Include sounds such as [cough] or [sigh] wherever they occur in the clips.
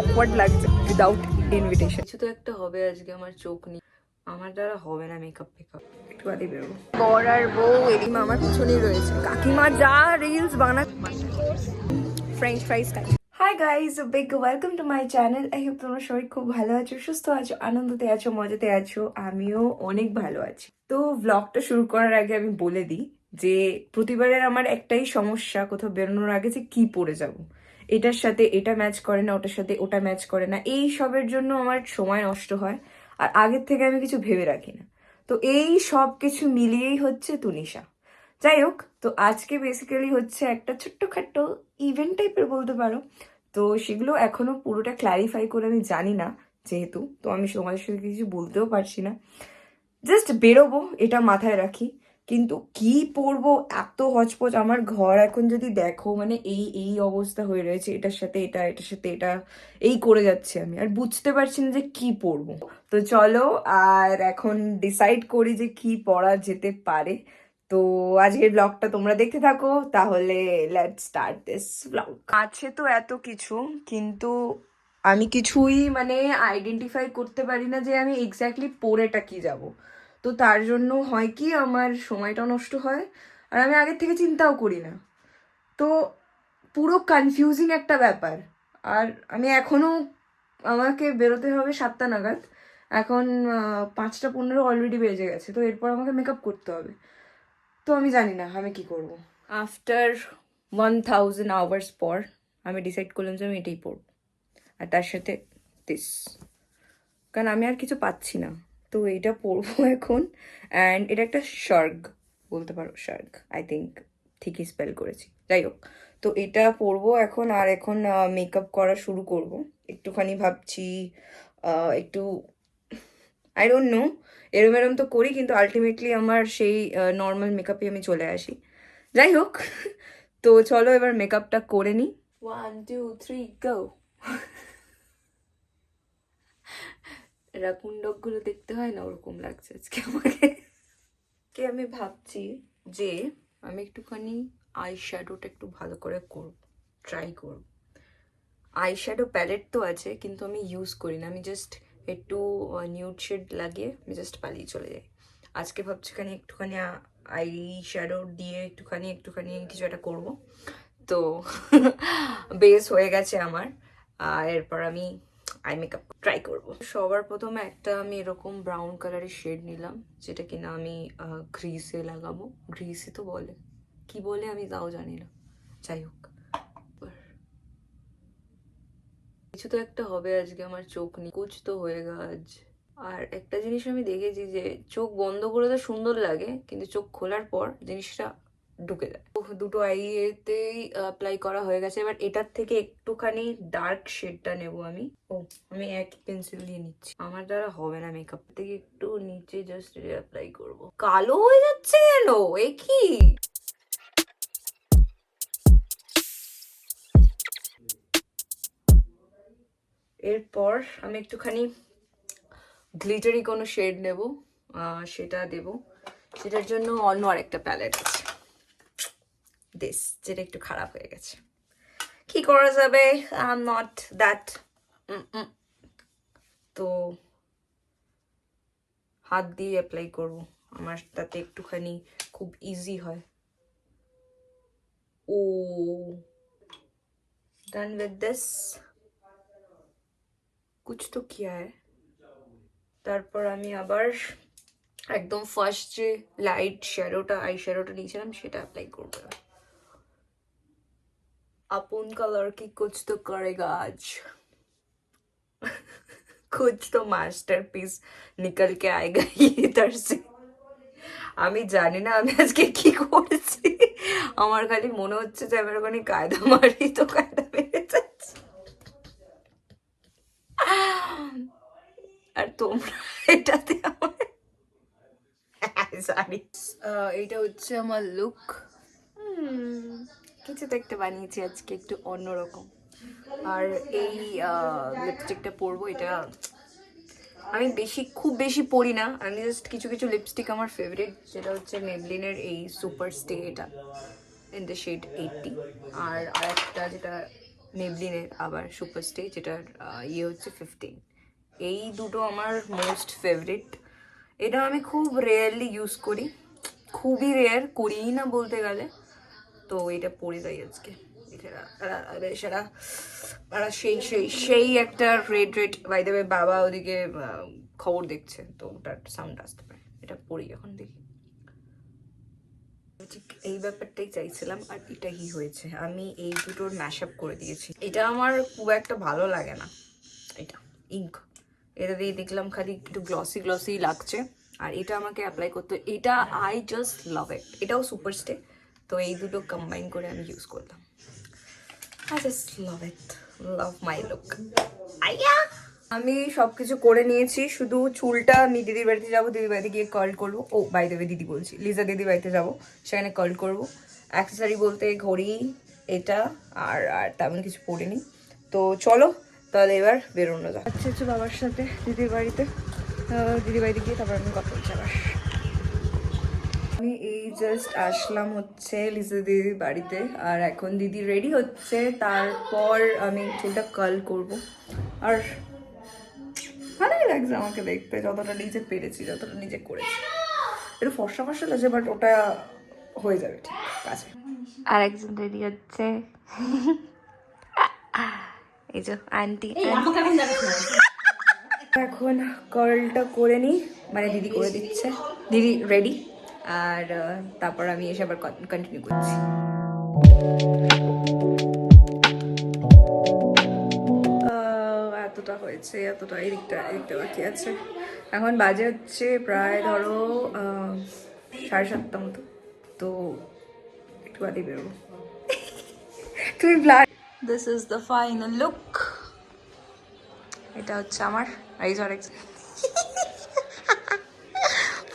Awkward লাগছে without invitation কিছু তো একটা হবে আজকে আমার চোখ নেই আমার দ্বারা হবে না মেকআপ ফেকআপ একটু বাদে বেরোবো। বর আর বউ এরিমা আমার পিছনেই রয়েছে। কাকিমা যা রিলস বানা ফ্রেঞ্চ ফ্রাইজ খাই hi guys big welcome to my channel I hope তোমরা সবাই খুব ভালো আছো সুস্থ আছো আনন্দতে আছো মজাতে আছো। আমিও অনেক ভালো আছি। তো ব্লগটা শুরু করার আগে আমি বলে দিই যে প্রতিবারের আমার একটাই সমস্যা কোথাও বেরোনোর আগে যে কি পরে যাব। এটার সাথে এটা ম্যাচ করে না, ওটার সাথে ওটা ম্যাচ করে না, এই সবের জন্য আমার সময় নষ্ট হয়। আর আগের থেকে আমি কিছু ভেবে রাখি না। তো এই সব কিছু মিলিয়েই হচ্ছে তুনিশা। যাই হোক, তো আজকে বেসিক্যালি হচ্ছে একটা ছোট্টখাট্ট ইভেন্ট টাইপের বলতে পারো। তো সেগুলো এখনও পুরোটা ক্ল্যারিফাই করে আমি জানি না যেহেতু, তো আমি তোমাদের সাথে কিছু বলতেও পারছি না। জাস্ট বেরোবো, এটা মাথায় রাখি। কিন্তু কি পরবো? এত হচপচ। আমার ঘর এখন যদি দেখো মানে এই এই অবস্থা হয়ে রয়েছে, এটার সাথে এটা, এটার সাথে এটা, এই করে যাচ্ছে আমি। আর বুঝতে পারছি না যে কি পরবো। তো চলো, আর এখন ডিসাইড করি যে কি পরা যেতে পারে। তো আজকের ব্লগটা তোমরা দেখতে থাকো, তাহলে লেট স্টার্ট দিস ব্লগ আছে তো এত কিছু, কিন্তু আমি কিছুই মানে আইডেন্টিফাই করতে পারি না যে আমি এক্স্যাক্টলি পরেটা কি যাব। তো তার জন্য হয় কি আমার সময়টা নষ্ট হয় আর আমি আগের থেকে চিন্তাও করি না। তো পুরো কনফিউজিং একটা ব্যাপার। আর আমি এখনও আমাকে বেরোতে হবে সাতটা নাগাদ। এখন পাঁচটা পনেরো অলরেডি বেজে গেছে, তো এরপর আমাকে মেকআপ করতে হবে। তো আমি জানি না আমি কি করব। আফটার ওয়ান থাউজেন্ড আওয়ার্স পর আমি ডিসাইড করলাম যে আমি এটাই পরব। আর তার সাথে দিস কারণ আমি আর কিছু পাচ্ছি না। তো এটা পরবো [laughs] এখন। অ্যান্ড এটা একটা শার্ক বলতে পারো শার্ক আই থিঙ্ক ঠিকই স্পেল করেছি। যাই হোক, তো এটা পরবো এখন, আর এখন মেকআপ করা শুরু করব। একটুখানি ভাবছি একটু আই ডোন্ট নো এরম এরম তো করি, কিন্তু আলটিমেটলি আমার সেই নর্মাল মেকআপে আমি চলে আসি। যাই হোক, [laughs] তো চলো এবার মেকআপটা করে নিই one two three go raccoon ডগগুলো দেখতে হয় না? ওরকম লাগছে আজকে আমাকে। কে, আমি ভাবছি যে আমি একটুখানি আই শ্যাডোটা একটু ভালো করে করব ট্রাই করব। আই শ্যাডো প্যালেট তো আছে, কিন্তু আমি ইউজ করি না। আমি জাস্ট একটু নিউড শেড লাগিয়ে আমি জাস্ট পালিয়ে চলে যাই। আজকে ভাবছি খানি একটুখানি আই শ্যাডো দিয়ে একটুখানি একটুখানি কিছু একটা করব। তো [laughs] বেস হয়ে গেছে আমার। আর এরপর আমি আই মেকআপ ট্রাই করব। সবার প্রথমে একটা আমি এরকম ব্রাউন কালারের শেড নিলাম, যেটা কিনা আমি গ্রিসে লাগাবো। গ্রিসে তো বলে। কি বলে আমি তাও জানি না। যাই হোক। কিছু তো একটা হবে আজকে আমার চোখ নেই কুচ তো হয়ে আজ। আর একটা জিনিস আমি দেখেছি যে চোখ বন্ধ করে তো সুন্দর লাগে, কিন্তু চোখ খোলার পর জিনিসটা ঢুকে যায়। দুটো আইয়েতেই অ্যাপ্লাই করা হয়ে গেছে। এবার এটার থেকে একটুখানি ডার্ক শেডটা নেব আমি। ও আমি এক পেন্সিল দিয়ে নিচ্ছি। আমার দ্বারা হবে না মেকআপ থেকে একটু নিচে জাস্ট অ্যাপ্লাই করব। কালো হয়ে যাচ্ছে কেন? এ কি? এরপর আমি একটুখানি গ্লিটারি কোনো শেড নেব সেটা দেব। সেটার জন্য অন্য আরেকটা প্যালেট আছে। দিস যেটা একটু খারাপ হয়ে গেছে। কি করা যাবে? আই এম নট দ্যাট তো হাত দিয়ে অ্যাপ্লাই করব। আমার তাতে একটুখানি খুব ইজি হয়। ও ডান উইথ দিস কুছ তো কিয়া তারপর আমি আবার একদম ফার্স্ট যে লাইট শ্যাডোটা আই শ্যাডোটা নিয়েছিলাম, সেটা অ্যাপ্লাই করব। अपन कलर की कुछ तो करेगा आज कुछ तो मास्टरपीस निकल के आएगा ही इधर से আমি জানি না আমি আজকে কি করেছি আমার খালি মনে হচ্ছে যে আমি ওখানে কায়দা মারি তো কায়দা মেরে যাচ্ছে আর তোমরা এটাতে আমার জানি এটা হচ্ছে আমার লুক কিছু তো একটা বানিয়েছি আজকে একটু অন্যরকম। আর এই লিপস্টিকটা পরবো, এটা আমি বেশি, খুব বেশি পরি না। আমি জাস্ট কিছু কিছু লিপস্টিক আমার ফেভারিট যেটা হচ্ছে মেবলিনের এই সুপার স্টে এটা ইন দ্য শেড এইটটি আর আরেকটা যেটা মেবলিনের আবার সুপার স্টে যেটার ইয়ে হচ্ছে ফিফটিন এই দুটো আমার মোস্ট ফেভারিট এটা আমি খুব রেয়ারলি ইউজ করি। খুবই রেয়ার করিই না বলতে গেলে। তো এটা পরে যাই আজকে। আর সেই সেই সেই একটা রেড রেড বাই দেবে বাবা ওদিকে খবর দেখছে, তো ওটার সাউন্ড আসতে পারে। এটা পড়ি এখন দেখি। ঠিক এই ব্যাপারটাই চাইছিলাম, আর এটাই হয়েছে। আমি এই দুটোর ম্যাশ করে দিয়েছি। এটা আমার খুব একটা ভালো লাগে না। এটা ইঙ্ক এটা দিয়ে দেখলাম খালি একটু গ্লসি গ্লসি লাগছে। আর এটা আমাকে অ্যাপ্লাই করতে, এটা আই জাস্ট লাভ ইট এটাও সুপার স্টে তো এই দুটো কম্বাইন করে আমি ইউজ করলাম। I just love it love my look আইয়া আমি সব কিছু করে নিয়েছি, শুধু চুলটা আমি দিদির বাড়িতে যাব, দিদির বাড়িতে গিয়ে কার্ল করব। ও বাই দেবে দিদি বলছি, লিজা দিদির বাড়িতে যাব, সেখানে কার্ল করব। অ্যাক্সেসারি বলতে ঘড়ি, এটা, আর আর তেমন কিছু পরিনি তো চলো, তাহলে এবার বেরোনো যাক। আচ্ছা বাবার সাথে, দিদির বাড়িতে। দিদির বাড়িতে গিয়ে তারপর আমি কথা বলছি আবার। আমি এই জাস্ট আসলাম হচ্ছে লিজা দিদির বাড়িতে আর এখন দিদি রেডি হচ্ছে তারপর আমি চুলটা কাল করব। আর ভালোই লাগছে আমাকে দেখতে যতটা নিজে পেরেছি যতটা নিজে করেছি। একটু ফর্সা ফর্সা লাগছে বাট ওটা হয়ে যাবে ঠিক কাছে। আর একজন রেডি হচ্ছে। এই যে আন্টি এখন কার্লটা করে নিই মানে দিদি করে দিচ্ছে। দিদি রেডি আর তারপর আমি এসে আবার কন্টিনিউ করছি। এতটা হয়েছে, এতটা, এদিকটা এদিকটা বাকি আছে। এখন বাজে হচ্ছে প্রায় ধরো সাড়ে সাতটা মতো। তো একটু বাদেই বেরোবো। [laughs] তুমি blood this is the final look এটা হচ্ছে আমার এই আর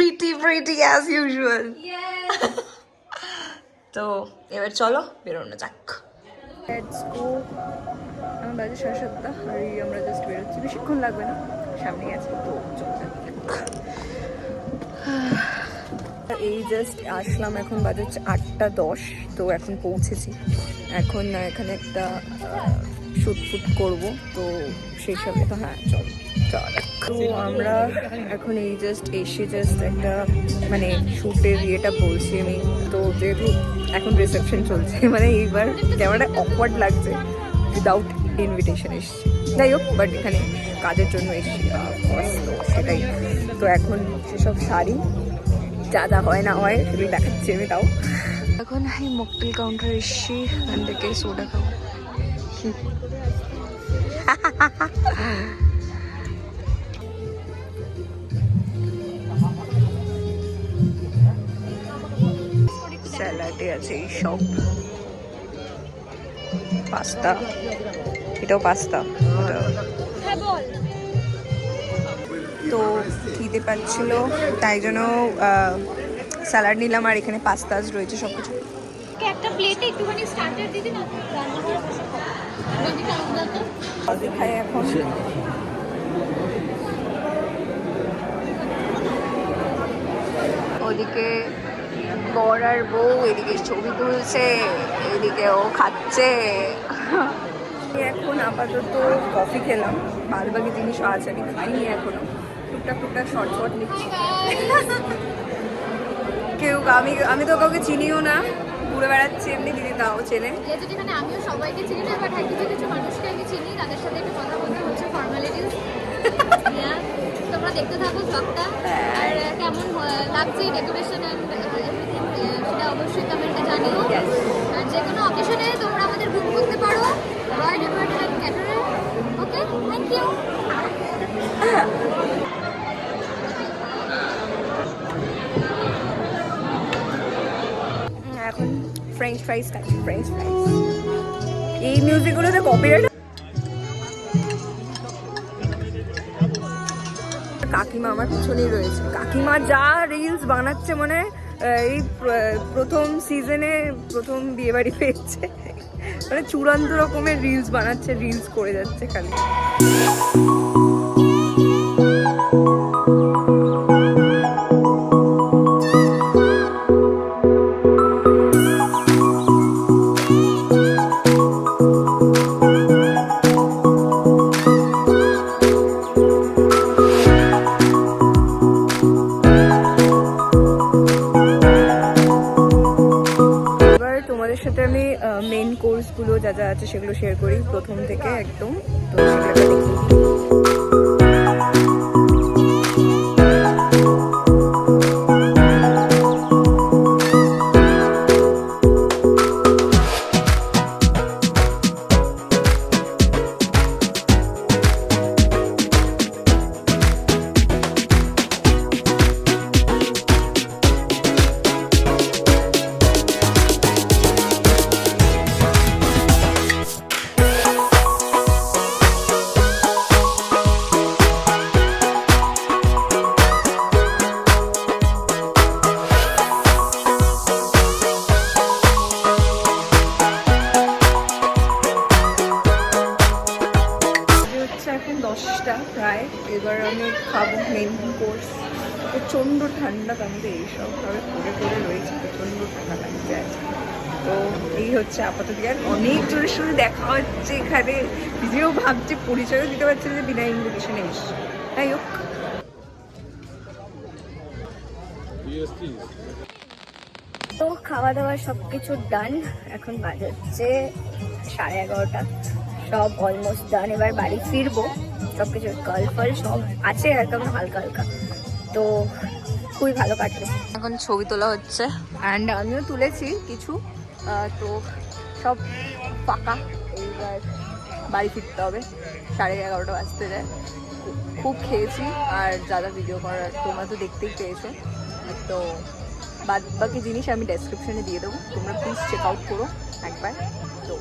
প্রিটি প্রিটি অ্যাজ ইউজুয়াল তো এবার চলো বেরোনো যাক। আমার বাজে সাড়ে সাতটা আর এই আমরা জাস্ট বেরোচ্ছি। বেশিক্ষণ লাগবে না সামনেই আছে তো চলো যাক। [sighs] এই জাস্ট আসলাম এখন বাজে হচ্ছে আটটা দশ তো এখন পৌঁছেছি। এখন এখানে একটা শ্যুট ফুট করব তো সেই সবে তো হ্যাঁ চল। তো আমরা এখন এই জাস্ট এসে জাস্ট একটা মানে শ্যুটের ইয়েটা বলছি আমি। তো যেহেতু এখন রিসেপশন চলছে [laughs] মানে এইবার ক্যামেরাটা অকওয়ার্ড লাগছে। উইদাউট ইনভিটেশন এসছি। যাই হোক বাট এখানে কাজের জন্য এসছি। তো সেটাই। তো এখন সেসব শাড়ি যা যা হয় না হয় সেগুলো দেখাচ্ছি আমি তাও। এখন এই মকটেল কাউন্টার এসছি এখান থেকে সোডা খাব। [laughs] স্যালাডে আছে এই সব। পাস্তা। এটাও পাস্তা। তো খিদে পাচ্ছিল তাই জন্য স্যালাড নিলাম আর এখানে পাস্তাজ রয়েছে সব কিছু একটা প্লেটে একটুখানি স্টার্টার দিদি না। খাই এখন। ওদিকে বর আর বউ এদিকে ছবি তুলছে এদিকে ও খাচ্ছে। এখন আপাতত কফি খেলাম বাদবাকি জিনিসও আছে আমি খাইনি এখনও। টুকটাক টুকটাক শর্ট শর্ট নিচ্ছি। কেউ আমি আমি তো কাউকে চিনিও না ঘুরে বেড়াচ্ছি এমনি দিদি তাও চেনে। আমিও সবাইকে চিনি না বাট কিছু কিছু মানুষকে আমি চিনি তাদের সাথে একটু কথা বলতে হচ্ছে ফর্মালিটিস তোমরা দেখতে থাকো ব্লগটা আর কেমন লাগছে ডেকোরেশন অ্যান্ড অবশ্যই কমেন্টে জানিও। আর যে কোনো অকেশনে তোমরা আমাদের বুক করতে পারো Royal Event and Caterer okay thank you এখন ফ্রেঞ্চ ফ্রাইস খাচ্ছি ফ্রেঞ্চ ফ্রাইস এই মিউজিকগুলোতে কপিরাইট কাকিমা আমার পিছনেই রয়েছে। কাকিমা যা রিলস বানাচ্ছে মানে এই প্রথম সিজনে প্রথম বিয়ে বাড়ি পেয়েছে মানে চূড়ান্ত রকমের রিলস বানাচ্ছে রিলস করে যাচ্ছে খালি। আছে সেগুলো শেয়ার করি। এই হচ্ছে আপাতত। আর অনেক জোরের সঙ্গে দেখা হচ্ছে এখানে। নিজেও ভাবছে পরিচয়ও দিতে পারছে যে বিনা ইনভিটেশনে এসছে। তাই হোক। তো খাওয়া দাওয়া সব কিছু ডান এখন বাজে হচ্ছে সাড়ে এগারোটা। সব অলমোস্ট ডান এবার বাড়ি ফিরবো। সব কিছু কল ফল সব আছে একদম হালকা হালকা। তো খুবই ভালো কাটবে এখন ছবি তোলা হচ্ছে। অ্যান্ড আমিও তুলেছি কিছু। তো সব ফাঁকা। এইবার বাড়ি ফিরতে হবে। সাড়ে এগারোটা বাজতে যায়। খুব খেয়েছি আর যা যা ভিডিও করার তোমরা তো দেখতেই পেয়েছ। তো বাদ বাকি জিনিস আমি ডেসক্রিপশনে দিয়ে দেবো। তোমরা প্লিজ চেক আউট করো একবার। তো.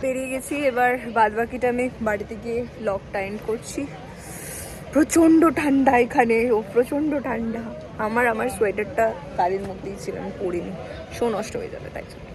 পেরিয়ে গেছি। এবার বাদ বাকিটা আমি বাড়িতে গিয়ে লকটা এন্ড করছি। প্রচণ্ড ঠান্ডা এখানে। ও প্রচণ্ড ঠান্ডা। আমার আমার সোয়েটারটা গাড়ির মধ্যেই ছিল আমি পরিনি শো নষ্ট হয়ে যাবে তাই জন্য।